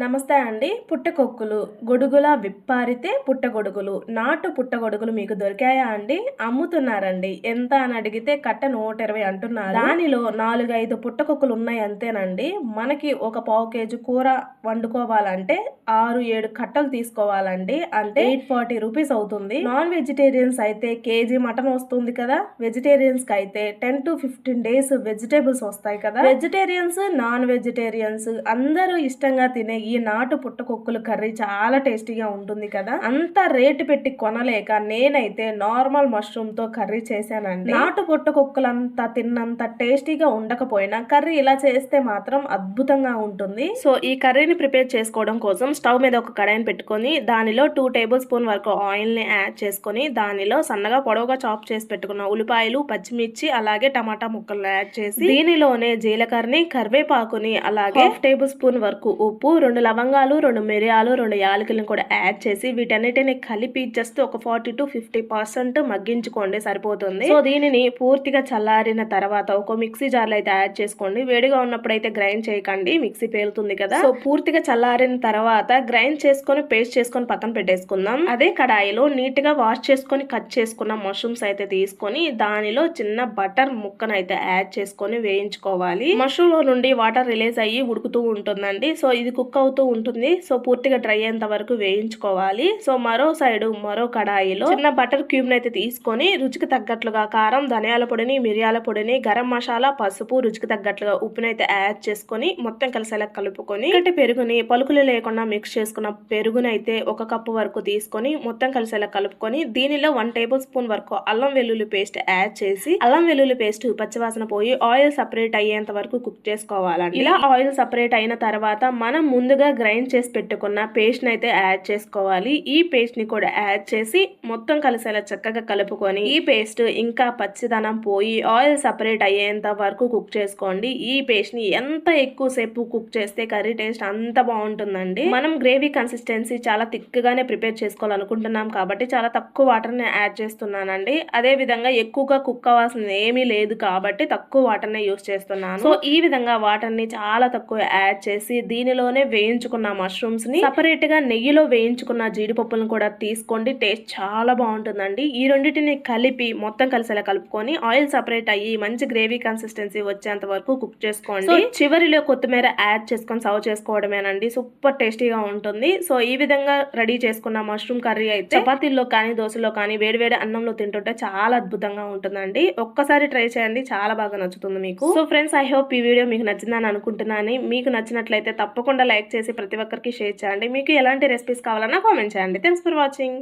నమస్తే అండి. పుట్టకొక్కులు. గొడుగులా విప్పారితే పుట్టగొడుగులు. నాటు పుట్టగొడుగులు మీకు దొరికాయా అండి? అమ్ముతున్నారండి. ఎంత అని అడిగితే కట్ట నూట ఇరవై అంటున్నారు. దానిలో నాలుగైదు పుట్టకొక్కులు ఉన్నాయి అంతేనండి. మనకి ఒక పావు కేజీ కూర వండుకోవాలంటే ఆరు ఏడు కట్టలు తీసుకోవాలండి. అంటే ఎయిట్ ఫార్టీ రూపీస్ అవుతుంది. నాన్ వెజిటేరియన్స్ అయితే కేజీ మటన్ వస్తుంది కదా. వెజిటేరియన్స్కి అయితే ten to fifteen days vegetables వస్తాయి కదా. వెజిటేరియన్స్ నాన్ వెజిటేరియన్స్ అందరూ ఇష్టంగా తినే ఈ నాటు పుట్టకొక్కులు కర్రీ చాలా టేస్టీగా ఉంటుంది కదా. అంత రేటు పెట్టి కొనలేక నేనైతే నార్మల్ మష్రూమ్తో కర్రీ చేశానండి. నాటు పుట్టకొక్కులంతా తిన్నంత టేస్టీగా ఉండకపోయినా కర్రీ ఇలా చేస్తే మాత్రం అద్భుతంగా ఉంటుంది. సో ఈ కర్రీని ప్రిపేర్ చేసుకోవడం కోసం స్టవ్ మీద ఒక కడాయిని పెట్టుకొని దానిలో టూ టేబుల్ స్పూన్ వరకు ఆయిల్ని యాడ్ చేసుకొని దానిలో సన్నగా పొడవుగా చాప్ చేసి పెట్టుకున్న ఉల్లిపాయలు పచ్చిమిర్చి అలాగే టమాటా ముక్కలు యాడ్ చేసి దీనిలోనే జీలకర్రని కరివేపాకుని అలాగే టేబుల్ స్పూన్ వరకు ఉప్పు రెండు రెండు లవంగాలు రెండు మిరియాలు రెండు యాలకులను కూడా యాడ్ చేసి వీటన్నిటిని కలిపి జస్ట్ ఒక ఫార్టీ టు ఫిఫ్టీ పర్సెంట్ మగ్గించుకోండి సరిపోతుంది. సో దీనిని పూర్తిగా చల్లారిన తర్వాత ఒక మిక్సీ జార్లో అయితే యాడ్ చేసుకోండి. వేడిగా ఉన్నప్పుడు అయితే గ్రైండ్ చేయకండి మిక్సీ పేలుతుంది కదా. సో పూర్తిగా చల్లారిన తర్వాత గ్రైండ్ చేసుకొని పేస్ట్ చేసుకొని పక్కన పెట్టేసుకుందాం. అదే కడాయిలో నీట్గా వాష్ చేసుకొని కట్ చేసుకున్న మష్రూమ్స్ అయితే తీసుకొని దానిలో చిన్న బటర్ ముక్కను అయితే యాడ్ చేసుకొని వేయించుకోవాలి. మష్రూమ్లో నుండి వాటర్ రిలీజ్ అయ్యి ఉడుకుతూ ఉంటుందండి. సో ఇది కుక్ అవుతూ ఉంటుంది. సో పూర్తిగా డ్రై అయ్యేంత వరకు వేయించుకోవాలి. సో మరో సైడ్ మరో కడాయిలో చిన్న బటర్ క్యూబ్ అయితే తీసుకొని రుచికి తగ్గట్లుగా కారం ధనియాల పొడిని మిరియాల పొడిని గరం మసాలా పసుపు రుచికి తగ్గట్లుగా ఉప్పునైతే యాడ్ చేసుకొని మొత్తం కలిసేలా కలుపుకొని ఇక్కటి పెరుగుని పలుకులు లేకుండా మిక్స్ చేసుకున్న పెరుగునైతే ఒక కప్పు వరకు తీసుకొని మొత్తం కలిసేలా కలుపుకొని దీనిలో వన్ టేబుల్ స్పూన్ వరకు అల్లం వెల్లుల్లి పేస్ట్ యాడ్ చేసి అల్లం వెల్లుల్లి పేస్ట్ పచ్చివాసన పోయి ఆయిల్ సపరేట్ అయ్యేంత వరకు కుక్ చేసుకోవాలండి. ఇలా ఆయిల్ సపరేట్ అయిన తర్వాత మనం ముందు ముందుగా గ్రైండ్ చేసి పెట్టుకున్న పేస్ట్ అయితే యాడ్ చేసుకోవాలి. ఈ పేస్ట్ని కూడా యాడ్ చేసి మొత్తం కలిసేలా చక్కగా కలుపుకొని ఈ పేస్ట్ ఇంకా పచ్చిదనం పోయి ఆయిల్ సపరేట్ అయ్యేంత వరకు కుక్ చేసుకోండి. ఈ పేస్ట్ని ఎంత ఎక్కువ సేపు కుక్ చేస్తే కర్రీ టేస్ట్ అంత బాగుంటుందండి. మనం గ్రేవీ కన్సిస్టెన్సీ చాలా థిక్గానే ప్రిపేర్ చేసుకోవాలనుకుంటున్నాం కాబట్టి చాలా తక్కువ వాటర్ని యాడ్ చేస్తున్నానండి. అదే విధంగా ఎక్కువగా కుక్ అవ్వాల్సింది ఏమీ లేదు కాబట్టి తక్కువ వాటర్ నే యూస్ చేస్తున్నాను. సో ఈ విధంగా వాటర్ని చాలా తక్కువ యాడ్ చేసి దీనిలోనే వేయించుకున్న మష్రూమ్స్ని సపరేట్గా నెయ్యిలో వేయించుకున్న జీడిపప్పులను కూడా తీసుకోండి. టేస్ట్ చాలా బాగుంటుందండి. ఈ రెండింటిని కలిపి మొత్తం కలిసేలా కలుపుకొని ఆయిల్ సపరేట్ అయ్యి మంచి గ్రేవీ కన్సిస్టెన్సీ వచ్చేంత వరకు కుక్ చేసుకోండి. చివరిలో కొత్తిమీర యాడ్ చేసుకొని సర్వ్ చేసుకోవడమేనండి. సూపర్ టేస్టీగా ఉంటుంది. సో ఈ విధంగా రెడీ చేసుకున్న మష్రూమ్ కర్రీ అయితే చపాతీల్లో కానీ దోశలో కానీ వేడివేడి అన్నంలో తింటుంటే చాలా అద్భుతంగా ఉంటుందండి. ఒక్కసారి ట్రై చేయండి. చాలా బాగా నచ్చుతుంది మీకు. సో ఫ్రెండ్స్ ఐ హోప్ ఈ వీడియో మీకు నచ్చిందని అనుకుంటున్నాను. మీకు నచ్చినట్లయితే తప్పకుండా లైక్ చేసి ప్రతి ఒక్కరికి షేర్ చేయండి. మీకు ఎలాంటి రెసిపీస్ కావాలన్నా కామెంట్ చేయండి. Thanks for watching